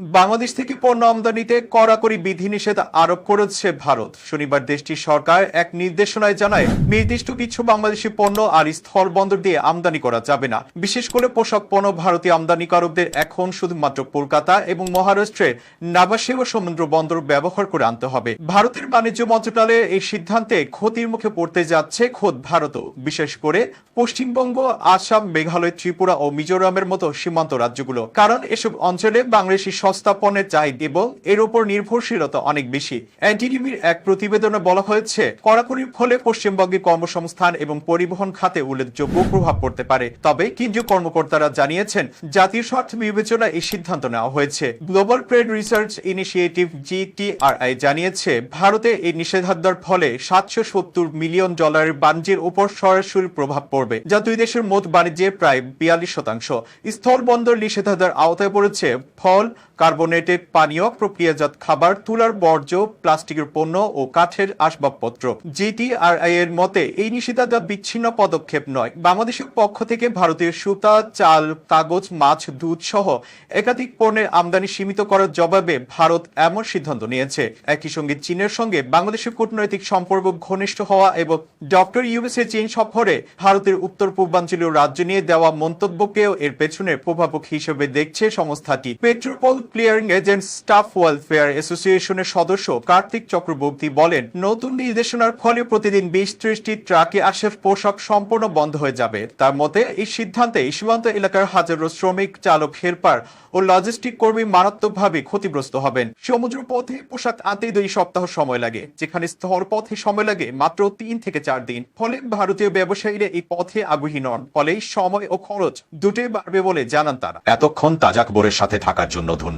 বাংলাদেশ থেকে পণ্য আমদানিতে কড়াকড়ি বিধিনিষেধ আরোপ করেছে ভারত। শনিবার দেশটির সরকার এক নির্দেশনায় জানায়, নির্দিষ্ট কিছু বাংলাদেশি পণ্য আর স্থল বন্দর দিয়ে আমদানি করা যাবে না। বিশেষ করে পোশাক পণ্য ভারতীয় আমদানিকারকদের এখন শুধুমাত্র কলকাতা এবং মহারাষ্ট্রের নাবাসেবা সমুদ্র বন্দর ব্যবহার করে আনতে হবে। ভারতের বাণিজ্য মন্ত্রণালয়ের এই সিদ্ধান্তে ক্ষতির মুখে পড়তে যাচ্ছে খোদ ভারতও। বিশেষ করে পশ্চিমবঙ্গ, আসাম, মেঘালয়, ত্রিপুরা ও মিজোরামের মতো সীমান্ত রাজ্যগুলো। কারণ এসব অঞ্চলে বাংলাদেশি সস্তা পণ্যের চাহিদা এবং এর উপর নির্ভরশীলতা অনেক বেশি। এনটিডিবির এক প্রতিবেদনে বলা হয়েছে, কড়াকড়ির ফলে পশ্চিমবঙ্গের কর্মসংস্থান এবং পরিবহন খাতে উল্লেখযোগ্য প্রভাব পড়তে পারে। তবে কেন্দ্রীয় কর্মকর্তারা জানিয়েছেন, জাতীয় স্বার্থ বিবেচনায় এই সিদ্ধান্ত নেওয়া হয়েছে। Global trade research initiative GTRI জানিয়েছে, ভারতে এই নিষেধাজ্ঞার ফলে সাতশো সত্তর মিলিয়ন ডলারের বাণিজ্যের উপর সরাসরি প্রভাব পড়বে, যা দুই দেশের মোট বাণিজ্যের প্রায় বিয়াল্লিশ শতাংশ। স্থল বন্দর নিষেধাজ্ঞার আওতায় পড়েছে ফল কার্বোনেটেড পানীয়, প্রক্রিয়াজাত খাবার, তুলার বর্জ্য, প্লাস্টিকের পণ্য ও কাঠের আসবাবপত্র। জিটিআরআই এর মতে, এই নিষেধাজ্ঞা বিচ্ছিন্ন পদক্ষেপ নয়। বাংলাদেশের পক্ষ থেকে ভারতের সুতা, চাল, কাগজ, মাছ, দুধ সহ একাধিক পণ্যের আমদানি সীমিত করার জবাবে ভারত এমন সিদ্ধান্ত নিয়েছে। একই সঙ্গে চীনের সঙ্গে বাংলাদেশের কূটনৈতিক সম্পর্ক ঘনিষ্ঠ হওয়া এবং ডক্টর ইউএসএ চীন সফরে ভারতের উত্তর পূর্বাঞ্চলীয় রাজ্য নিয়ে দেওয়া মন্তব্যকেও এর পেছনে প্রভাবক হিসেবে দেখছে সংস্থাটি। Petrapole clearing agent staff welfare অ্যাসোসিয়েশনের সদস্য কার্তিক চক্রবর্তী বলেন, নতুন নির্দেশনার ফলে প্রতিদিন বিশ ত্রিশটি ট্রাকে আসার পোশাক সম্পূর্ণ বন্ধ হয়ে যাবে। তার মতে, এই সিদ্ধান্তে সীমান্ত এলাকার হাজারো শ্রমিক, চালক হেলপার ও লজিস্টিক কর্মী মারাত্মকভাবে ক্ষতিগ্রস্ত হবেন। সমুদ্র পথে পোশাক আনতে দুই সপ্তাহ সময় লাগে, যেখানে স্থল পথে সময় লাগে মাত্র তিন থেকে চার দিন। ফলে ভারতীয় ব্যবসায়ীরা এই পথে আগ্রহী নন, ফলে সময় ও খরচ দুটোই বাড়বে বলে জানান তারা। এতক্ষণ তাজা খবরের সাথে থাকার জন্য ধন্যবাদ।